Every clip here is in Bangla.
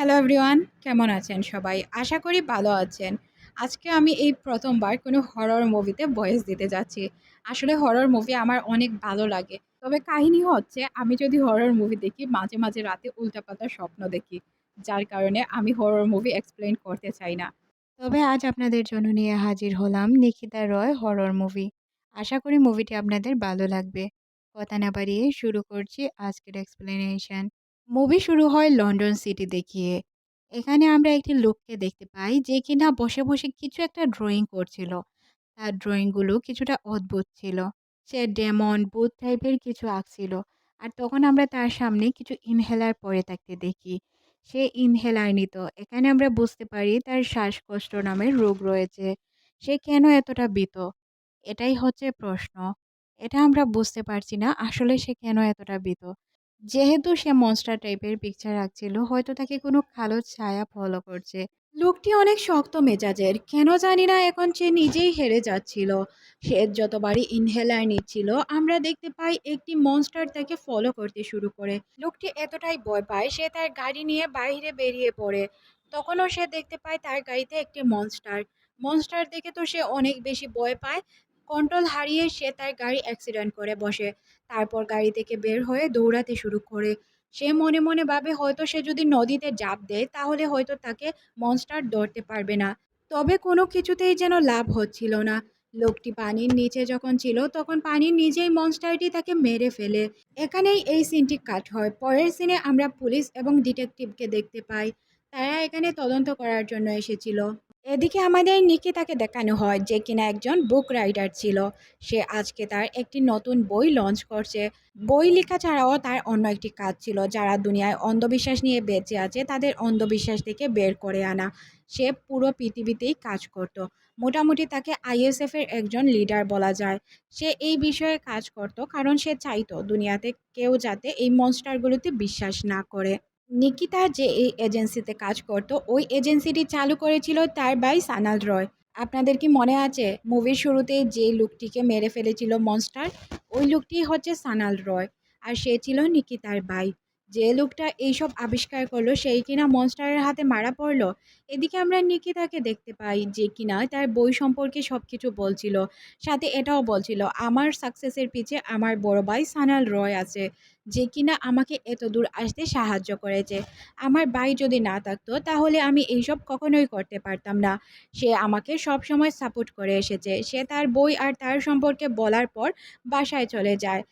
হ্যালো এভরিওয়ান কেমন আছেন সবাই? আশা করি ভালো আছেন। আজকে আমি এই প্রথমবার কোনো হরর মুভিতে ভয়েস দিতে যাচ্ছি। আসলে হরর মুভি আমার অনেক ভালো লাগে। তবে কাহিনী হচ্ছে, আমি যদি হরর মুভি দেখি, মাঝে মাঝে রাতে উল্টাপাল্টা স্বপ্ন দেখি, যার কারণে আমি হরর মুভি এক্সপ্লেন করতে চাই না। তবে আজ আপনাদের জন্য নিয়ে হাজির হলাম নিখিতা রয় হরর মুভি আশা করি মুভিটি আপনাদের ভালো লাগবে। কথা না বাড়িয়ে শুরু করছি আজকের এক্সপ্লেনেশন মুভি শুরু হয় লন্ডন সিটি দেখিয়ে এখানে আমরা একটি লোককে দেখতে পাই যে কিনা বসে বসে কিছু একটা ড্রয়িং করছিল। তার ড্রয়িংগুলো কিছুটা অদ্ভুত ছিল। সে ডেমন বুথ টাইপের কিছু আঁকছিল। আর তখন আমরা তার সামনে কিছু ইনহেলার পরে থাকতে দেখি। সে ইনহেলার নিত। এখানে আমরা বুঝতে পারি তার শ্বাসকষ্ট নামের রোগ রয়েছে। সে কেন এতটা বিত এটাই হচ্ছে প্রশ্ন। এটা আমরা বুঝতে পারছি না আসলে সে কেন এতটা বিত যেহেতু সে মনস্টার টাইপের পিকচার রাখছিল, হয়তো তাকে কোনো কালো ছায়া ফলো করছে। লোকটি অনেক শক্ত মেজাজের, কেন জানি না এখন সে নিজেই হেরে যাচ্ছিল। সে যতবারই ইনহেলার নিচ্ছিল, আমরা দেখতে পাই একটি মনস্টার তাকে ফলো করতে শুরু করে। লোকটি এতটাই ভয় পায়, সে তার গাড়ি নিয়ে বাইরে বেরিয়ে পড়ে। তখনও সে দেখতে পায় তার গাড়িতে একটি মনস্টার মনস্টার দেখে তো সে অনেক বেশি ভয় পায়। কন্ট্রোল হারিয়ে সে তার গাড়ি অ্যাক্সিডেন্ট করে বসে। তারপর গাড়ি থেকে বের হয়ে দৌড়াতে শুরু করে। সে মনে মনে ভাবে, হয়তো সে যদি নদীতে জাপ দেয়, তাহলে হয়তো তাকে মনস্টার ধরতে পারবে না। তবে কোনো কিছুতেই যেন লাভ হচ্ছিল না। লোকটি পানির নিচে যখন ছিল, তখন পানির নিজেই মনস্টারটি তাকে মেরে ফেলে। এখানেই এই সিনটি কাট হয়। পরের সিনে আমরা পুলিশ এবং ডিটেকটিভকে দেখতে পাই। তারা এখানে তদন্ত করার জন্য এসেছিল। এদিকে আমাদের নিকিতাকে দেখানো হয় যে কিনা একজন বুক রাইটার ছিল। সে আজকে তার একটি নতুন বই লঞ্চ করছে। বই লেখা ছাড়াও তার অন্য একটি কাজ ছিল, যারা দুনিয়ায় অন্ধবিশ্বাস নিয়ে বেঁচে আছে, তাদের অন্ধবিশ্বাস থেকে বের করে আনা। সে পুরো পৃথিবীতেই কাজ করত। মোটামুটি তাকে আইএসএফ এর একজন লিডার বলা যায়। সে এই বিষয়ে কাজ করত, কারণ সে চাইতো দুনিয়াতে কেউ যাতে এই মনস্টারগুলোতে বিশ্বাস না করে। নিকিতা যে এই এজেন্সিতে কাজ করত, ওই এজেন্সিটি চালু করেছিল তার ভাই সানাল রয়। আপনাদের কি মনে আছে, মুভির শুরুতে যে লুকটিকে মেরে ফেলেছিল মনস্টার ওই লুকটি হচ্ছে সানাল রয়, আর সে ছিল নিকিতার ভাই যে লোকটা এইসব আবিষ্কার করল সেই কিনা মনস্টারের হাতে মারা পড়ল? এদিকে আমরা নিকিতাকে দেখতে পাই যে কিনা তার বই সম্পর্কে সব কিছু বলছিল, সাথে এটাও বলছিল, আমার সাকসেসের পিছে আমার বড় ভাই সানাল রয় আছে, যে কিনা আমাকে এত দূর আসতে সাহায্য করেছে। আমার ভাই যদি না থাকতো, তাহলে আমি এইসব কখনোই করতে পারতাম না। সে আমাকে সব সময় সাপোর্ট করে এসেছে। সে তার বই আর তার সম্পর্কে বলার পর বাসায় চলে যায়।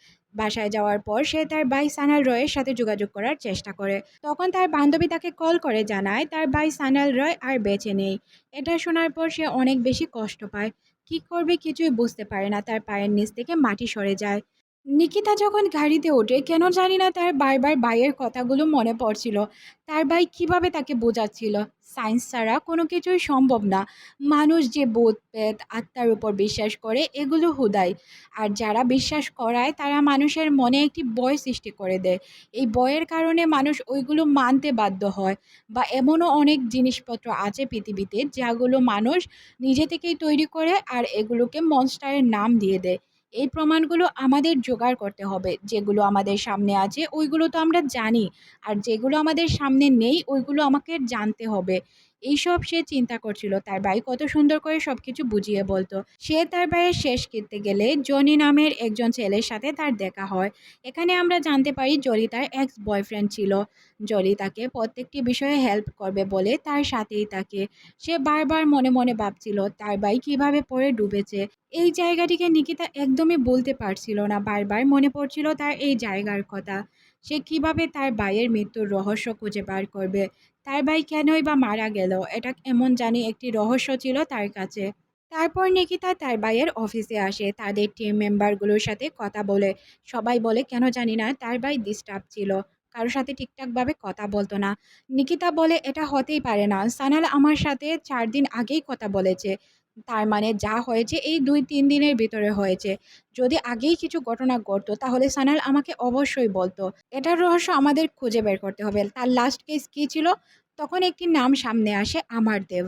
বাসায় যাওয়ার পর সে তার ভাই সানাল রয়ের সাথে যোগাযোগ করার চেষ্টা করে। তখন তার বান্ধবী তাকে কল করে জানায়, তার ভাই সানাল রয় আর বেঁচে নেই। এটা শোনার পর সে অনেক বেশি কষ্ট পায়। কি করবে কিছুই বুঝতে পারে না। তার পায়ের নিচ থেকে মাটি সরে যায়। নিকিতা যখন গাড়িতে ওঠে, কেন জানি না তার বারবার ভাইয়ের কথাগুলো মনে পড়ছিল। তার ভাই কীভাবে তাকে বোঝাচ্ছিল? সায়েন্স ছাড়া কোনো কিছুই সম্ভব না। মানুষ যে বোধ পেত আত্মার উপর বিশ্বাস করে, এগুলো হুদাই। আর যারা বিশ্বাস করায়, তারা মানুষের মনে একটি বয় সৃষ্টি করে দেয়। এই বয়ের কারণে মানুষ ওইগুলো মানতে বাধ্য হয়। বা এমনও অনেক জিনিসপত্র আছে পৃথিবীতে, যেগুলো মানুষ নিজে থেকেই তৈরি করে আর এগুলোকে মনস্টারের নাম দিয়ে দেয়। এই প্রমাণগুলো আমাদের জোগাড় করতে হবে। যেগুলো আমাদের সামনে আছে, ওইগুলো তো আমরা জানি। আর যেগুলো আমাদের সামনে নেই, ওইগুলো আমাকে জানতে হবে। এইসব সে চিন্তা করছিল। তার ভাই কত সুন্দর করে সব কিছু বুঝিয়ে বলতো। সে তার ভাইয়ের শেষ করতে গেলে জনি নামের একজন ছেলের সাথে তার দেখা হয়। এখানে আমরা জানতে পারি জলি তার এক্স বয়ফ্রেন্ড ছিল। জলি তাকে প্রত্যেকটি বিষয়ে হেল্প করবে বলে তার সাথেই তাকে সে বারবার মনে মনে ভাবছিল, তার ভাই কীভাবে পড়ে ডুবেছে? এই জায়গাটিকে নিকিতা একদমই বলতে পারছিল না। বারবার মনে পড়ছিল তার এই জায়গার কথা। সে কীভাবে তার ভাইয়ের মৃত্যুর রহস্য খুঁজে বার করবে? তার ভাই কেনই বা মারা গেল? এটা এমন জানি একটি রহস্য ছিল তার কাছে। তারপর নিকিতা তার ভাইয়ের অফিসে আসে। তাদের টিম মেম্বারগুলোর সাথে কথা বলে। সবাই বলে, কেন জানি না, তার ভাই ডিস্টার্ব ছিল। কারোর সাথে ঠিকঠাকভাবে কথা বলতো না। নিকিতা বলে, এটা হতেই পারে না। সানাল আমার সাথে চার দিন আগেই কথা বলেছে। তার মানে যা হয়েছে এই দুই, তিন দিনের ভিতরে হয়েছে। যদি আগেই কিছু ঘটনা ঘটতো, তাহলে সানাল আমাকে অবশ্যই বলতো। এটার রহস্য আমাদের খুঁজে বের করতে হবে। তার লাস্ট কেস কী ছিল? তখন একটি নাম সামনে আসে, আমার দেব।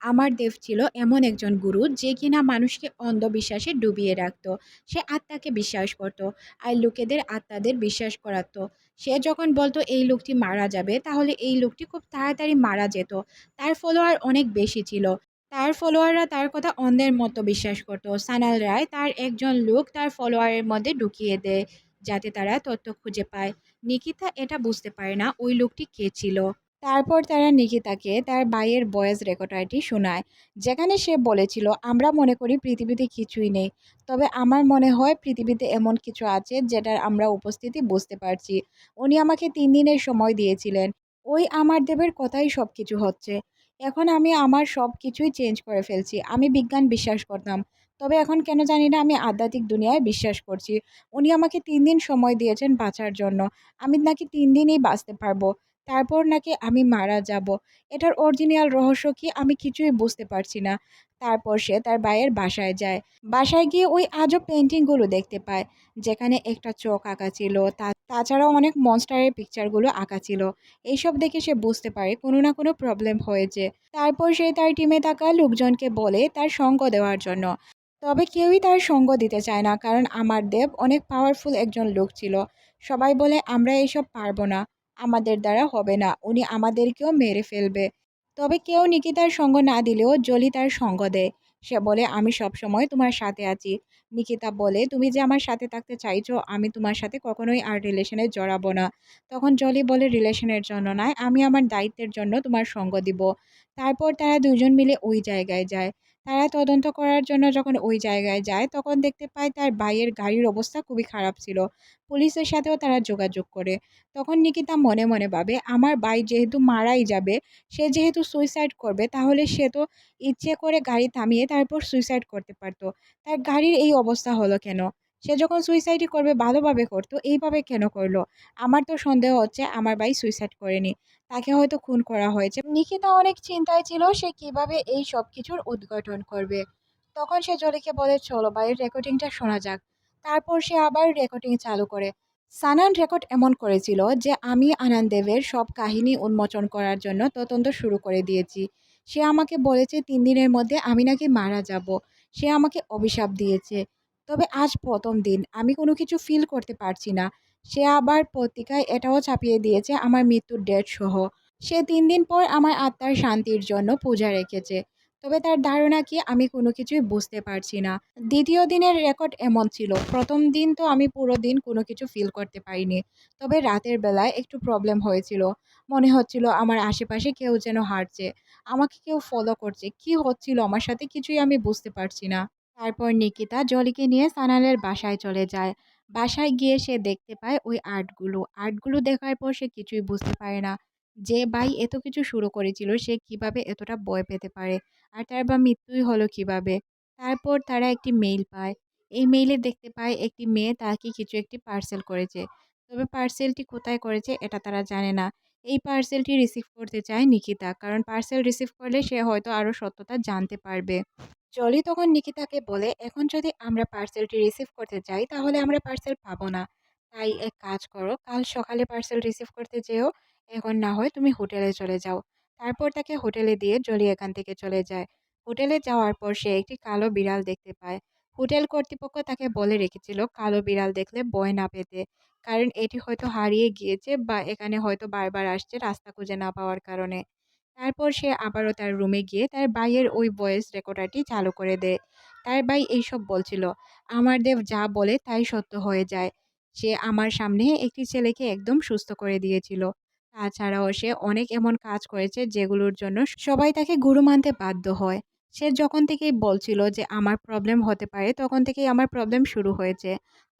আমার দেব ছিল এমন একজন গুরু যে কিনা মানুষকে অন্ধবিশ্বাসে ডুবিয়ে রাখত। সে আত্মাকে বিশ্বাস করত আর লোকেদের আত্মাদের বিশ্বাস করাতো। সে যখন বলতো, এই লোকটি মারা যাবে, তাহলে এই লোকটি খুব তাড়াতাড়ি মারা যেত। তার ফলোয়ার অনেক বেশি ছিল। তার ফলোয়াররা তার কথা অন্ধের মতো বিশ্বাস করত। সানাল রায় তার একজন লোক তার ফলোয়ারের মধ্যে ঢুকিয়ে দেয় যাতে তারা তথ্য খুঁজে পায়। নিকিতা এটা বুঝতে পারে না ওই লোকটি কে ছিল। তারপর তারা নিকিতাকে তার ভাইয়ের ভয়েস রেকর্ডারটি শোনায়, যেখানে সে বলেছিল, আমরা মনে করি পৃথিবীতে কিছুই নেই, তবে আমার মনে হয় পৃথিবীতে এমন কিছু আছে যেটার আমরা উপস্থিতি বুঝতে পারছি। উনি আমাকে তিন দিনের সময় দিয়েছিলেন। ওই আমার দেবের কথাই সব কিছু হচ্ছে। এখন আমি আমার সব কিছুই চেঞ্জ করে ফেলছি। আমি বিজ্ঞান বিশ্বাস করতাম। তবে এখন কেন জানি না আমি আধ্যাত্মিক দুনিয়ায় বিশ্বাস করছি। উনি আমাকে তিন দিন সময় দিয়েছেন বাঁচার জন্য। আমি নাকি তিন দিনই বাঁচতে পারব। তারপর নাকি আমি মারা যাব। এটার অরিজিনাল রহস্য কি আমি কিছুই বুঝতে পারছি না। তারপর সে তার ভাইয়ের বাসায় যায়। বাসায় গিয়ে ওই আজব পেন্টিংগুলো দেখতে পায়, যেখানে একটা চোখ আঁকা ছিল তাছাড়াও অনেক মনস্টারের পিকচারগুলো আঁকা ছিল। এইসব দেখে সে বুঝতে পারে কোনো না কোনো প্রবলেম হয়েছে। তারপর সে তার টিমে থাকা লোকজনকে বলে তার সঙ্গ দেওয়ার জন্য। তবে কেউই তার সঙ্গ দিতে চায় না, কারণ আমার দেব অনেক পাওয়ারফুল একজন লোক ছিল। সবাই বলে, আমরা এইসব পারব না। আমাদের দ্বারা হবে না। উনি আমাদেরকেও মেরে ফেলবে। তবে কেউ নিকিতার সঙ্গ না দিলেও জলি তার সঙ্গ দেয়। সে বলে, আমি সব সময় তোমার সাথে আছি। নিকিতা বলে, তুমি যে আমার সাথে থাকতে চাইছো, আমি তোমার সাথে কখনোই আর রিলেশনে জড়াবো না। তখন জলি বলে, রিলেশনের জন্য নয়, আমি আমার দায়িত্বের জন্য তোমার সঙ্গ দিব। তারপর তারা দুজন মিলে ওই জায়গায় যায়। তারা তদন্ত করার জন্য যখন ওই জায়গায় যায়, তখন দেখতে পায় তার ভাইয়ের গাড়ির অবস্থা খুবই খারাপ ছিল। পুলিশের সাথেও তারা যোগাযোগ করে। তখন নিকিতা মনে মনে ভাবে, আমার ভাই যেহেতু মারাই যাবে, সে যেহেতু সুইসাইড করবে, তাহলে সে তো ইচ্ছে করে গাড়ি থামিয়ে তারপর সুইসাইড করতে পারতো। তার গাড়ির এই অবস্থা হলো কেন? সে যখন সুইসাইডই করবে ভালোভাবে করতো, এইভাবে কেন করল? আমার তো সন্দেহ হচ্ছে আমার ভাই সুইসাইড করেনি। তাকে হয়তো খুন করা হয়েছে। নিকিতা অনেক চিন্তায় ছিল সে কীভাবে এই সব কিছুর উদ্ঘাটন করবে। তখন সে জলিকে বলে, চলো ভাইয়ের রেকর্ডিংটা শোনা যাক। তারপর সে আবার রেকর্ডিং চালু করে। সানান রেকর্ড এমন করেছিল যে, আমি আনন্দেবের সব কাহিনী উন্মোচন করার জন্য তদন্ত শুরু করে দিয়েছি। সে আমাকে বলেছে, তিন দিনের মধ্যে আমি নাকি মারা যাব। সে আমাকে অভিশাপ দিয়েছে। তবে আজ প্রথম দিন। আমি কোনো কিছু ফিল করতে পারছি না। সে আবার পত্রিকায় এটাও ছাপিয়ে দিয়েছে আমার মৃত্যুর ডেট সহ। সে তিন দিন পর আমার আত্মার শান্তির জন্য পূজা রেখেছে। তবে তার ধারণা কি আমি কোনো কিছুই বুঝতে পারছি না। দ্বিতীয় দিনের রেকর্ড এমন ছিল। প্রথম দিন তো আমি পুরো দিন কোনো কিছু ফিল করতে পারিনি। তবে রাতের বেলায় একটু প্রবলেম হয়েছিল। মনে হচ্ছিল আমার আশেপাশে কেউ যেন হাঁটছে। আমাকে কেউ ফলো করছে। কি হচ্ছিল আমার সাথে কিছুই আমি বুঝতে পারছি না। তারপর নিকিতা জলিকে নিয়ে সানালের বাসায় চলে যায়। বাসায় গিয়ে সে দেখতে পায় ওই আর্টগুলো। আর্টগুলো দেখার পর সে কিছুই বুঝতে পারে না। যে ভাই এত কিছু শুরু করেছিল সে কীভাবে এতটা ভয় পেতে পারে? আর তার বা মৃত্যুই হলো কীভাবে? তারপর তারা একটি মেইল পায়। এই মেইলে দেখতে পায় একটি মেয়ে তাকে কিছু একটি পার্সেল করেছে। তবে পার্সেলটি কোথায় করেছে এটা তারা জানে না। এই পার্সেলটি রিসিভ করতে চায় নিকিতা। কারণ পার্সেল রিসিভ করলে সে হয়তো আরও সত্যতা জানতে পারবে। জলি তখন নিকিতাকে বলে, এখন যদি আমরা পার্সেলটি রিসিভ করতে যাই তাহলে আমরা পার্সেল পাবো না। তাই এক কাজ করো, কাল সকালে পার্সেল রিসিভ করতে যেও, এখন না হয় তুমি হোটেলে চলে যাও। তারপর তাকে হোটেলে দিয়ে জলি এখান থেকে চলে যায়। হোটেলে যাওয়ার পর সে একটি কালো বিড়াল দেখতে পায়। হোটেল কর্তৃপক্ষ তাকে বলে রেখেছিল, কালো বিড়াল দেখলে বয় না পেতে। কারণ এটি হয়তো হারিয়ে গিয়েছে বা এখানে হয়তো বারবার আসছে রাস্তা খুঁজে না পাওয়ার কারণে। তারপর সে আবারও তার রুমে গিয়ে তার ভাইয়ের ওই ভয়েস রেকর্ডারটি চালু করে দেয়। তার ভাই এইসব বলছিল, আমার দেব যা বলে তাই সত্য হয়ে যায়। সে আমার সামনে একটি ছেলেকে একদম সুস্থ করে দিয়েছিল। তাছাড়াও সে অনেক এমন কাজ করেছে যেগুলোর জন্য সবাই তাকে গুরু মানতে বাধ্য হয়। সে যখন থেকেই বলছিল যে আমার প্রবলেম হতে পারে, তখন থেকেই আমার প্রবলেম শুরু হয়েছে।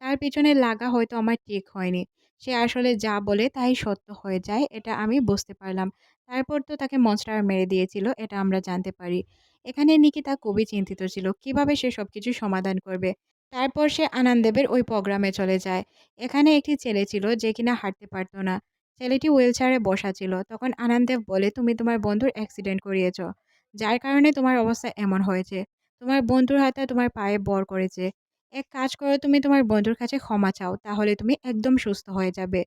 তার পিছনে লাগা হয়তো আমার ঠিক হয়নি। সে আসলে যা বলে তাই সত্য হয়ে যায়, এটা আমি বুঝতে পারলাম। তারপর তো তাকে মনস্টার মেরে দিয়েছিল, এটা আমরা জানতে পারি। এখানে নিকিতা খুবই চিন্তিত ছিল, কীভাবে সে সব কিছু সমাধান করবে? তারপর সে আনন্দেবের ওই প্রোগ্রামে চলে যায়। এখানে একটি ছেলে ছিল যে কিনা হাঁটতে পারতো না। ছেলেটি হুইল চেয়ারে বসা ছিল। তখন আনন্দেব বলে, তুমি তোমার বন্ধুর অ্যাক্সিডেন্ট করিয়েছ। যার কারণে তোমার অবস্থা এমন হয়েছে। তোমার বন্ধুর হাতে তোমার পায়ে বর করেছে। এক কাজ করো, তুমি তোমার বন্ধুর কাছে ক্ষমা চাও, তাহলে তুমি একদম সুস্থ হয়ে যাবে।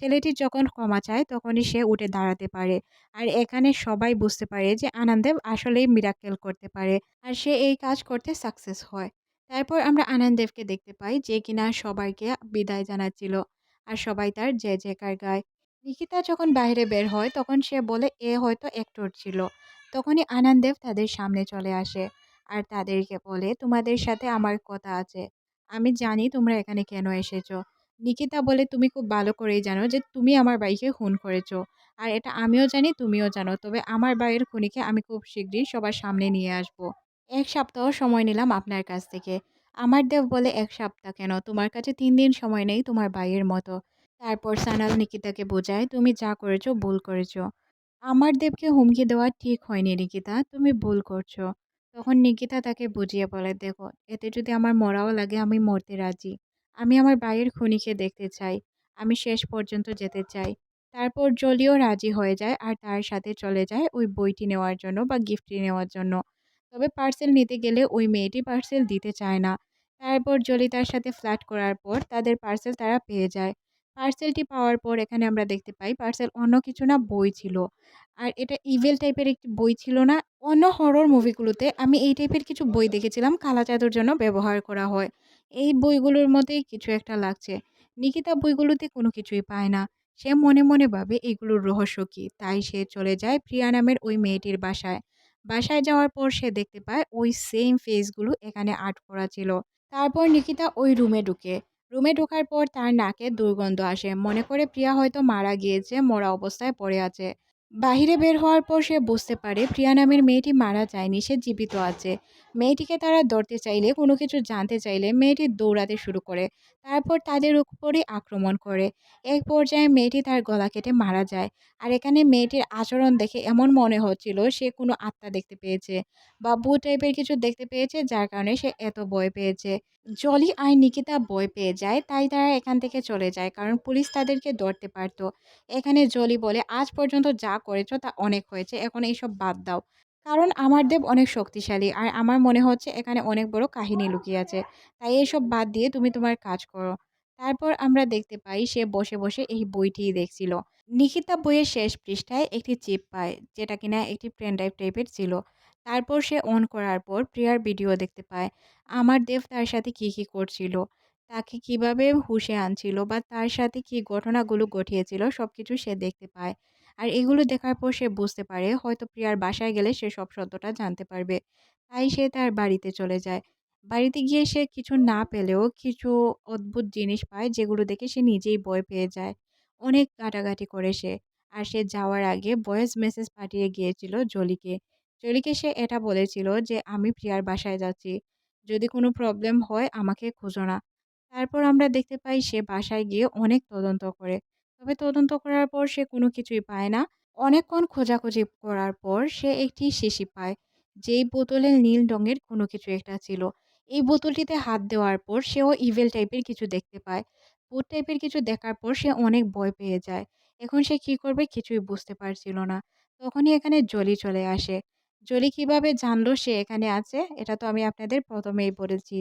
ছেলেটি যখন ক্ষমা চায়, তখনই সে উঠে দাঁড়াতে পারে। আর এখানে সবাই বুঝতে পারে যে আনন্দেব আসলেই মিরাক্কেল করতে পারে আর সে এই কাজ করতে সাকসেস হয়। তারপর আমরা আনন্দেবকে দেখতে পাই যে কিনা সবাইকে বিদায় জানাচ্ছিল আর সবাই তার জে জয়কার গায়। নিকিতা যখন বাইরে বের হয়, তখন সে বলে, এ হয়তো অ্যাক্টর ছিল। তখনই আনন্দেব তাদের সামনে চলে আসে। আর তাদেরকে বলে, তোমাদের সাথে আমার কথা আছে। আমি জানি তোমরা এখানে কেন এসেছ। নিকিতা বলে, তুমি খুব ভালো করেই জানো যে তুমি আমার ভাইকে খুন করেছ। আর এটা আমিও জানি, তুমিও জানো। তবে আমার ভাইয়ের খুনিকে আমি খুব শীঘ্রই সবার সামনে নিয়ে আসব। এক সপ্তাহ সময় নিলাম আপনার কাছ থেকে। আমার দেব বলে, এক সপ্তাহ কেন? তোমার কাছে তিন দিন সময় নেই তোমার ভাইয়ের মতো। তারপর সানাল নিকিতাকে বোঝায়, তুমি যা করেছ, ভুল করেছ। আমার দেবকে হুমকি দেওয়া ঠিক হয়নি, নিকিতা। তুমি ভুল করছ। তখন নিকিতা তাকে বুঝিয়ে বলে, দেখো, এতে যদি আমার মরাও লাগে, আমি মরতে রাজি। আমি আমার ভাইয়ের খুনিকে দেখতে চাই। আমি শেষ পর্যন্ত যেতে চাই। তারপর জলিও রাজি হয়ে যায় আর তার সাথে চলে যায় ওই বইটি নেওয়ার জন্য বা গিফটটি নেওয়ার জন্য। তবে পার্সেল নিতে গেলে ওই মেয়েটি পার্সেল দিতে চায় না। তারপর জলি তার সাথে ফ্ল্যাট করার পর তাদের পার্সেল তারা পেয়ে যায়। পার্সেলটি পাওয়ার পর এখানে আমরা দেখতে পাই পার্সেল অন্য কিছু না বই ছিল। আর এটা ইভেল টাইপের একটি বই ছিল না। অন্য হরর মুভিগুলোতে আমি এই টাইপের কিছু বই দেখেছিলাম, কালা চাদর জন্য ব্যবহার করা হয়। এই বইগুলোর মধ্যেই কিছু একটা লাগছে। নিকিতা বইগুলোতে কোনো কিছুই পায় না। সে মনে মনে ভাবে এগুলোর রহস্য কী? তাই সে চলে যায় প্রিয়া নামের ওই মেয়েটির বাসায়। বাসায় যাওয়ার পর সে দেখতে পায় ওই সেম ফেসগুলো এখানে আর্ট করা ছিল। তারপর নিকিতা ওই রুমে ঢুকে। রুমে ঢোকার পর তার নাকে দুর্গন্ধ আসে। মনে করে প্রিয়া হয়তো মারা গিয়েছে, মরা অবস্থায় পড়ে আছে। বাহিরে বের হওয়ার পর সে বুঝতে পারে প্রিয়া নামের মেয়েটি মারা যায়নি, সে জীবিত আছে। মেয়েটিকে তারা ধরতে চাইলে, কোনো কিছু জানতে চাইলে মেয়েটি দৌড়াতে শুরু করে। তারপর তাদের উপরই আক্রমণ করে। এক পর্যায়ে মেয়েটি তার গলা কেটে মারা যায় আর এখানে মেয়েটির আচরণ দেখে এমন মনে হচ্ছিল সে কোনো আত্মা দেখতে পেয়েছে বা ভূত টাইপের কিছু দেখতে পেয়েছে যার কারণে সে এত ভয় পেয়েছে। জলি আর নিকিতা ভয় পেয়ে যায় তাই তারা এখান থেকে চলে যায় কারণ পুলিশ তাদেরকে ধরতে পারতো। এখানে জলি বলে, আজ পর্যন্ত যা করেছ তা অনেক হয়েছে, এখন এইসব বাদ দাও। কারণ আমার দেব অনেক শক্তিশালী আর আমার মনে হচ্ছে এখানে অনেক বড় কাহিনী লুকিয়ে আছে। তাই এইসব বাদ দিয়ে তুমি তোমার কাজ করো। তারপর আমরা দেখতে পাই সে বসে বসে এই বইটিই দেখছিল। নিকিতা বইয়ের শেষ পৃষ্ঠায় একটি চিপ পায়, যেটা কিনা একটি পেন ড্রাইভ টাইপের ছিল। তারপর সে অন করার পর প্রিয়ার ভিডিও দেখতে পায়, আমার দেব তার সাথে কি কি করছিল? তাকে কীভাবে হুঁশে আনছিল বা তার সাথে কি ঘটনাগুলো ঘটিয়েছিল সব কিছু সে দেখতে পায়। আর এগুলো দেখার পর সে বুঝতে পারে হয়তো প্রিয়ার বাসায় গেলে সে সব সত্যটা জানতে পারবে। তাই সে তার বাড়িতে চলে যায়। বাড়িতে গিয়ে সে কিছু না পেলেও কিছু অদ্ভুত জিনিস পায় যেগুলো দেখে সে নিজেই ভয় পেয়ে যায়। অনেক ঘাটাঘাটি করে সে। আর সে যাওয়ার আগে ভয়েস মেসেজ পাঠিয়ে গিয়েছিল জলিকে। জলিকে সে এটা বলেছিল যে, আমি প্রিয়ার বাসায় যাচ্ছি। যদি কোনো প্রবলেম হয় আমাকে খোঁজো না। তারপর আমরা দেখতে পাই সে বাসায় গিয়ে অনেক তদন্ত করে। তবে তদন্ত করার পর সে কোনো কিছুই পায় না। অনেকক্ষণ খোঁজাখুঁজি করার পর সে একটি শিশি পায়, যেই বোতলে নীল রঙের কোনো কিছু একটা ছিল। এই বোতলটিতে হাত দেওয়ার পর সেও ইভেল টাইপের কিছু দেখতে পায়। ভূত টাইপের কিছু দেখার পর সে অনেক ভয় পেয়ে যায়। এখন সে কি করবে কিছুই বুঝতে পারছিল না। তখনই এখানে জলি চলে আসে। জলি কীভাবে জানলো সে এখানে আছে? এটা তো আমি আপনাদের প্রথমেই বলেছি।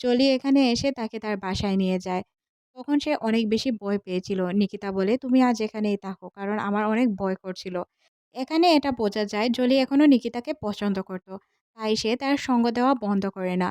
জলি এখানে এসে তাকে তার বাসায় নিয়ে যায়। তখন সে অনেক বেশি ভয় পেয়েছিল। নিকিতা বলে, তুমি আজ এখানেই থাকো, কারণ আমার অনেক ভয় করছিল। এখানে এটা বোঝা যায়, জলি এখনও নিকিতাকে পছন্দ করত, তাই সে তার সঙ্গ দেওয়া বন্ধ করে না।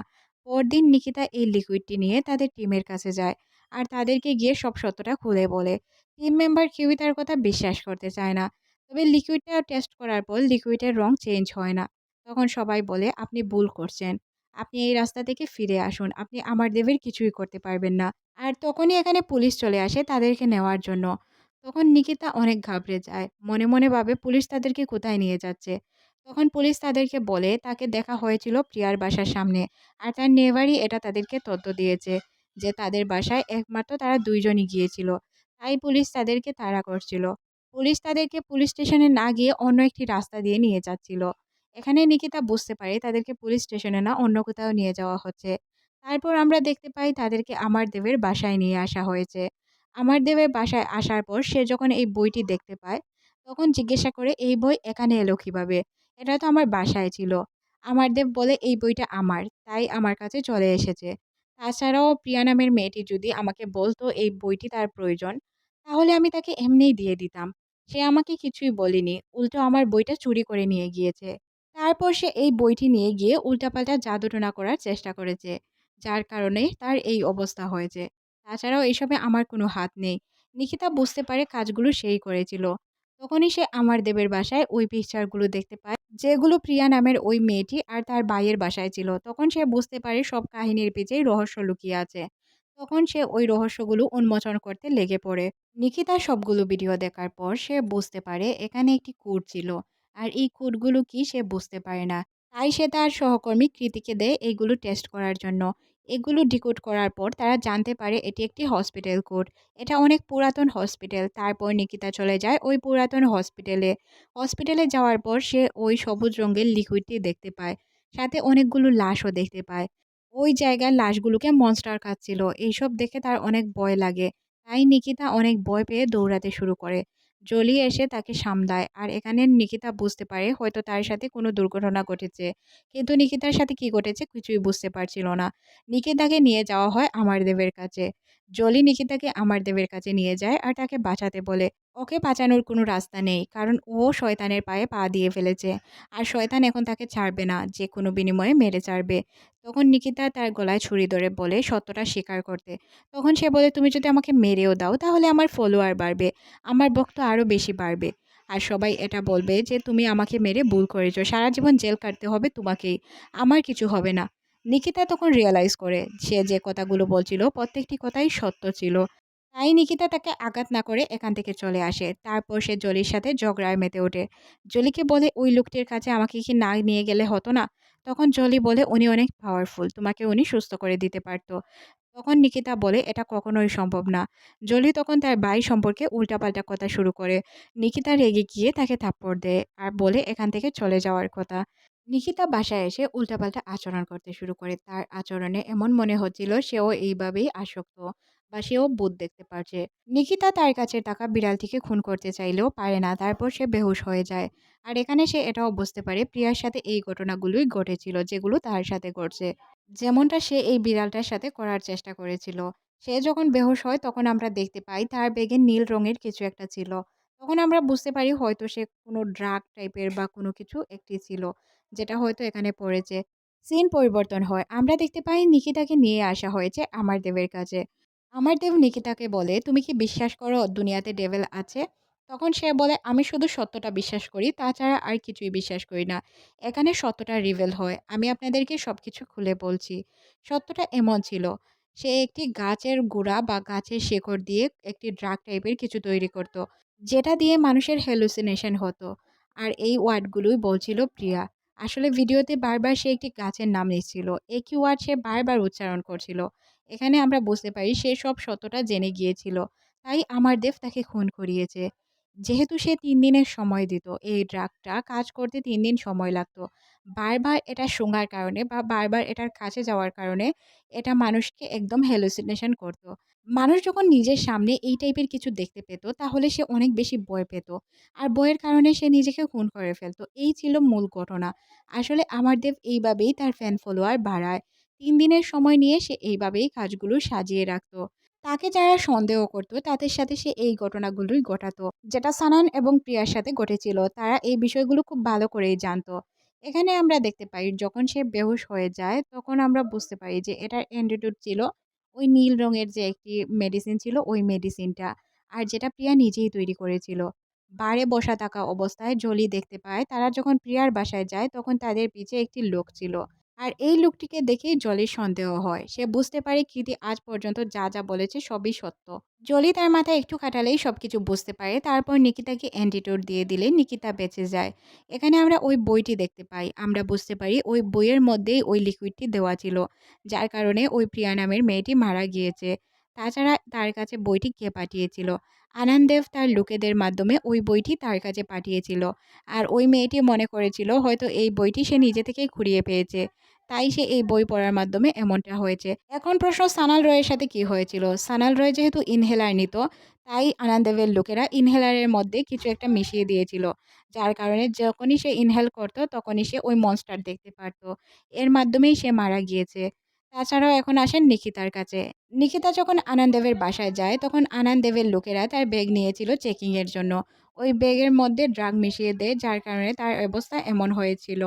পরদিন নিকিতা এই লিকুইডটি নিয়ে তাদের টিমের কাছে যায় আর তাদেরকে গিয়ে সব সত্যটা খুলে বলে। টিম মেম্বার কেউই তার কথা বিশ্বাস করতে চায় না, তবে লিকুইডটা টেস্ট করার পর লিকুইডের রং চেঞ্জ হয় না। তখন সবাই বলে, আপনি ভুল করছেন। আপনি এই রাস্তা থেকে ফিরে আসুন। আপনি আমার দেবের কিছুই করতে পারবেন না। আর তখনই এখানে পুলিশ চলে আসে তাদেরকে নেওয়ার জন্য। তখন নিকিতা অনেক ঘাবড়ে যায়। মনে মনে ভাবে পুলিশ তাদেরকে কোথায় নিয়ে যাচ্ছে? তখন পুলিশ তাদেরকে বলে, তাকে দেখা হয়েছিল প্রিয়ার বাসার সামনে। আর তার নেভারই এটা তাদেরকে তথ্য দিয়েছে যে তাদের বাসায় একমাত্র তারা দুইজনই গিয়েছিল। তাই পুলিশ তাদেরকে তাড়া করছিল। পুলিশ তাদেরকে পুলিশ স্টেশনে না গিয়ে অন্য একটি রাস্তা দিয়ে নিয়ে যাচ্ছিল। এখানে নিকিতা বুঝতে পারে তাদেরকে পুলিশ স্টেশনে না অন্য কোথাও নিয়ে যাওয়া হচ্ছে। তারপর আমরা দেখতে পাই তাদেরকে আমার দেবের বাসায় নিয়ে আসা হয়েছে। আমার দেবের বাসায় আসার পর সে যখন এই বইটি দেখতে পায়, তখন জিজ্ঞাসা করে, এই বই এখানে এলো কীভাবে? এটা তো আমার বাসায় ছিল। আমার দেব বলে, এই বইটা আমার, তাই আমার কাছে চলে এসেছে। তাছাড়াও প্রিয়া নামের মেয়েটি যদি আমাকে বলতো এই বইটি তার প্রয়োজন, তাহলে আমি তাকে এমনিই দিয়ে দিতাম। সে আমাকে কিছুই বলেনি। উল্টো আমার বইটা চুরি করে নিয়ে গিয়েছে। তারপর সে এই বইটি নিয়ে গিয়ে উল্টাপাল্টা জাদুটোনা করার চেষ্টা করেছে যার কারণে তার এই অবস্থা হয়েছে তাছাড়াও এসবে আমার কোনো হাত নেই। নিকিতা বুঝতে পারে কাজগুলো সেই করেছিল। তখনই সে আমার দেবের বাসায় ওই পিকচারগুলো দেখতে পায়, যেগুলো প্রিয়া নামের ওই মেয়েটি আর তার বাইয়ের বাসায় ছিল। তখন সে বুঝতে পারে সব কাহিনীর পেছনেই রহস্য লুকিয়ে আছে। তখন সে ওই রহস্যগুলো উন্মোচন করতে লেগে পড়ে। নিকিতা সবগুলো ভিডিও দেখার পর সে বুঝতে পারে এখানে একটি কোড ছিল। আর এই কোডগুলো কি সে বুঝতে পারে না। তাই সে তার সহকর্মী কৃতিকে দেয় এগুলো টেস্ট করার জন্য। এগুলো ডিকোড করার পর তারা জানতে পারে এটি একটি হসপিটাল কোড। এটা অনেক পুরাতন হসপিটাল। তারপর নিকিতা চলে যায় ওই পুরাতন হসপিটালে। হসপিটালে যাওয়ার পর সে ওই সবুজ রঙের লিকুইডটি দেখতে পায়। সাথে অনেকগুলো লাশও দেখতে পায়। ওই জায়গার লাশগুলোকে মনস্টার খাচ্ছিল। এইসব দেখে তার অনেক ভয় লাগে। তাই নিকিতা অনেক ভয় পেয়ে দৌড়াতে শুরু করে। জলি এসে তাকে সামলায়। আর এখানে নিকিতা বুঝতে পারে হয়তো তার সাথে কোনো দুর্ঘটনা ঘটেছে। কিন্তু নিকিতার সাথে কি ঘটেছে কিছুই বুঝতে পারছিল না। নিকিতাকে নিয়ে যাওয়া হয় আমার দেবের কাছে। জলি নিকিতাকে আমার দেবের কাছে নিয়ে যায় আর তাকে বাঁচাতে বলে। ওকে বাঁচানোর কোনো রাস্তা নেই। কারণ ও শয়তানের পায়ে পা দিয়ে ফেলেছে। আর শয়তান এখন তাকে ছাড়বে না। যে কোনো বিনিময়ে মেরে ছাড়বে। তখন নিকিতা তার গলায় ছুরি ধরে বলে, সত্যটা স্বীকার করতে। তখন সে বলে, তুমি যদি আমাকে মেরেও দাও, তাহলে আমার ফলোয়ার বাড়বে। আমার ভক্ত আরও বেশি বাড়বে। আর সবাই এটা বলবে যে, তুমি আমাকে মেরে ভুল করেছ। সারা জীবন জেল কাটতে হবে তোমাকেই। আমার কিছু হবে না। নিকিতা তখন রিয়েলাইজ করে, সে যে কথাগুলো বলছিল, প্রত্যেকটি কথাই সত্য ছিল। তাই নিকিতা তাকে আঘাত না করে এখান থেকে চলে আসে। তারপর সে জলির সাথে ঝগড়ায় মেতে ওঠে। জলিকে বলে, ওই লোকটির কাছে আমাকে কি না নিয়ে গেলে হতো না? তখন জলি বলে, উনি অনেক পাওয়ারফুল। তোমাকে উনি সুস্থ করে দিতে পারত। তখন নিকিতা বলে, এটা কখনোই সম্ভব না। জলি তখন তার ভাই সম্পর্কে উল্টাপাল্টা কথা শুরু করে। নিকিতা রেগে গিয়ে তাকে থাপ্পড় দেয় আর বলে, এখান থেকে চলে যাওয়ার কথা। নিকিতা বাসায় এসে উল্টাপাল্টা আচরণ করতে শুরু করে। তার আচরণে এমন মনে হচ্ছিল, সেও এইভাবেই আসক্ত বা সেও ভূত দেখতে পারছে। নিকিতা তার কাছে থাকা বিড়ালটিকে খুন করতে চাইলেও পারে না। তারপর সে বেহুশ হয়ে যায়। আর এখানে সে এটাও বুঝতে পারে, প্রিয়ার সাথে এই ঘটনাগুলোই ঘটেছিল, যেগুলো তার সাথে ঘটছে। যেমনটা সে এই বিড়ালটার সাথে করার চেষ্টা করেছিল। সে যখন বেহুশ হয়, তখন আমরা দেখতে পাই তার বেগে নীল রঙের কিছু একটা ছিল। তখন আমরা বুঝতে পারি হয়তো সে কোনো ড্রাগ টাইপের বা কোনো কিছু একটি ছিল। যেটা হয়তো এখানে পড়েছে। সিন পরিবর্তন হয়। আমরা দেখতে পাই নিকিতাকে নিয়ে আসা হয়েছে আমার দেবের কাছে। আমারদেব নিকিতাকে বলে, "তুমি কি বিশ্বাস করো দুনিয়াতে ডেভেল আছে?" তখন সে বলে, "আমি শুধু সত্যটা বিশ্বাস করি, তাছাড়া আর কিছুই বিশ্বাস করি না। এখানে সত্যটা রিভেল হয়। আমি আপনাদেরকে সব কিছু খুলে বলছি। সত্যটা এমন ছিল, সে একটি গাছের গুঁড়া বা গাছের শেকড় দিয়ে একটি ড্রাগ টাইপের কিছু তৈরি করত, যেটা দিয়ে মানুষের হ্যালুসিনেশন হতো। আর এই ওয়ার্ডগুলোই বলছিল প্রিয়া। আসলে ভিডিওতে বারবার সে একটি গাছের নাম নিচ্ছিল। একই ওয়ার্ড সে বারবার উচ্চারণ করছিল। এখানে আমরা বুঝতে পারি সে সব সত্যটা জেনে গিয়েছিল। তাই আমার দেব তাকে খুন করিয়েছে। যেহেতু সে তিন দিনের সময় দিত। এই ড্রাগটা কাজ করতে তিন দিন সময় লাগত। বারবার এটা শোঙার কারণে বা বারবার এটার কাছে যাওয়ার কারণে এটা মানুষকে একদম হ্যালুসিনেশন করত। মানুষ যখন নিজের সামনে এই টাইপের কিছু দেখতে পেত, তাহলে সে অনেক বেশি ভয় পেত। আর ভয়ের কারণে সে নিজেকে খুন করে ফেলত। এই ছিল মূল ঘটনা। আসলে আমারদেব এইভাবেই তার ফ্যান ফলোয়ার বাড়ায়। তিন দিনের সময় নিয়ে সে এইভাবেই কাজগুলো সাজিয়ে রাখত। তাকে যারা সন্দেহ করত, তাদের সাথে সে এই ঘটনাগুলোই ঘটাতো। যেটা সানান এবং প্রিয়ার সাথে ঘটেছিল। তারা এই বিষয়গুলো খুব ভালো করেই জানত। এখানে আমরা দেখতে পাই, যখন সে বেহুশ হয়ে যায়, তখন আমরা বুঝতে পারি যে এটার অ্যান্টিডোট ছিল ওই নীল রঙের যে একটি মেডিসিন ছিল, ওই মেডিসিনটা। আর যেটা প্রিয়া নিজেই তৈরি করেছিল। বারে বসা থাকা অবস্থায় জলি দেখতে পায় তারা যখন প্রিয়ার বাসায় যায়, তখন তাদের পিছে একটি লোক ছিল। আর এই লোকটিকে দেখেই জলির সন্দেহ হয়। সে বুঝতে পারে কৃতি আজ পর্যন্ত যা, যা বলেছে সবই সত্য। জলি তার মাথায় একটু খাটালেই সব কিছু বুঝতে পারে। তারপর নিকিতাকে অ্যান্টিটোর দিয়ে দিলে নিকিতা বেঁচে যায়। এখানে আমরা ওই বইটি দেখতে পাই। আমরা বুঝতে পারি ওই বইয়ের মধ্যেই ওই লিকুইডটি দেওয়া ছিল। যার কারণে ওই প্রিয়া নামের মেয়েটি মারা গিয়েছে। তাছাড়া তার কাছে বইটি কে পাঠিয়েছিল? আনন্দদেব তার লোকেদের মাধ্যমে ওই বইটি তার কাছে পাঠিয়েছিল। আর ওই মেয়েটি মনে করেছিল হয়তো এই বইটি সে নিজে থেকেই কুড়িয়ে পেয়েছে। তাই সে এই বই পড়ার মাধ্যমে এমনটা হয়েছে। এখন প্রশ্ন সানাল রয়ের সাথে কি হয়েছিল? সানাল রয় যেহেতু ইনহেলার নিত, তাই আনন্দদেবের লোকেরা ইনহেলারের মধ্যে কিছু একটা মিশিয়ে দিয়েছিল। যার কারণে যখনই সে ইনহেল করত তখনই সে ওই মনস্টার দেখতে পারত। এর মাধ্যমেই সে মারা গিয়েছে। তাছাড়াও এখন আসেন নিকিতার কাছে। নিকিতা যখন আনন্দদেবের বাসায় যায়, তখন আনন্দদেবের লোকেরা তার ব্যাগ নিয়েছিল চেকিংয়ের জন্য। ওই ব্যাগের মধ্যে ড্রাগ মিশিয়ে দেয়, যার কারণে তার অবস্থা এমন হয়েছিল।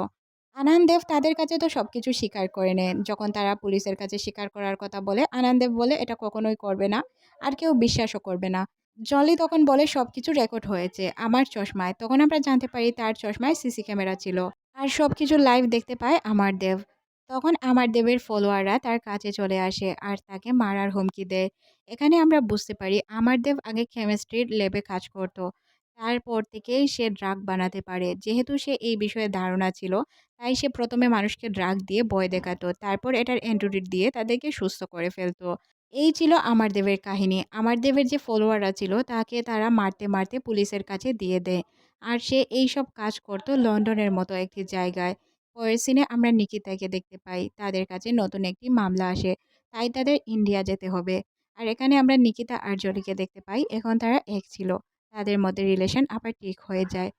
আনন্দ দেব তাদের কাছে তো সবকিছু স্বীকার করে নেন যখন তারা পুলিশের কাছে স্বীকার করার কথা বলে আনন্দ দেব বলে, এটা কখনোই করবে না। আর কেউ বিশ্বাসও করবে না। জলি তখন বলে সব কিছু রেকর্ড হয়েছে। আমার চশমায়। তখন আমরা জানতে পারি তার চশমায় সিসি ক্যামেরা ছিল। আর সব কিছু লাইভ দেখতে পায় আমার দেব। তখন আমার দেবের ফলোয়াররা তার কাছে চলে আসে আর তাকে মারার হুমকি দেয়। এখানে আমরা বুঝতে পারি আমার দেব আগে কেমিস্ট্রির ল্যাবে কাজ করত। তারপর থেকেই সে ড্রাগ বানাতে পারে। যেহেতু সে এই বিষয়ে ধারণা ছিল, তাই সে প্রথমে মানুষকে ড্রাগ দিয়ে ভয় দেখাতো। তারপর এটার অ্যান্টিডোট দিয়ে তাদেরকে সুস্থ করে ফেলতো। এই ছিল আমার দেবের কাহিনী। আমার দেবের যে ফলোয়াররা ছিল, তাকে তারা মারতে মারতে পুলিশের কাছে দিয়ে দেয়। আর সে এই সব কাজ করতো লন্ডনের মতো একটি জায়গায়। পরের সিনে আমরা নিকিতাকে দেখতে পাই। তাদের কাছে নতুন একটি মামলা আসে, তাই তাদের ইন্ডিয়া যেতে হবে। আর এখানে আমরা নিকিতা আর জলিকে দেখতে পাই, এখন তারা এক ছিল। তাদের মধ্যে রিলেশন আবার ঠিক হয়ে যায়।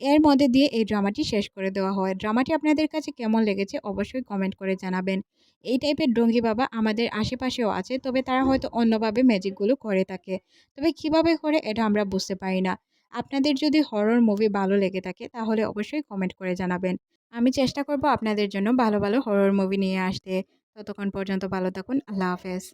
এর মধ্যে দিয়ে এই ড্রামাটি শেষ করে দেওয়া হয়। ড্রামাটি আপনাদের কাছে কেমন লেগেছে অবশ্যই কমেন্ট করে জানাবেন। এই টাইপের ডঙ্গি বাবা আমাদের আশেপাশেও আছে, তবে তারা হয়তো অন্যভাবে ম্যাজিকগুলো করে থাকে। তবে কীভাবে করে এটা আমরা বুঝতে পারি না। আপনাদের যদি হরর মুভি ভালো লেগে থাকে, তাহলে অবশ্যই কমেন্ট করে জানাবেন। আমি চেষ্টা করব আপনাদের জন্য ভালো ভালো হরর মুভি নিয়ে আসতে। ততক্ষণ পর্যন্ত ভালো থাকুন, আল্লাহ হাফেজ।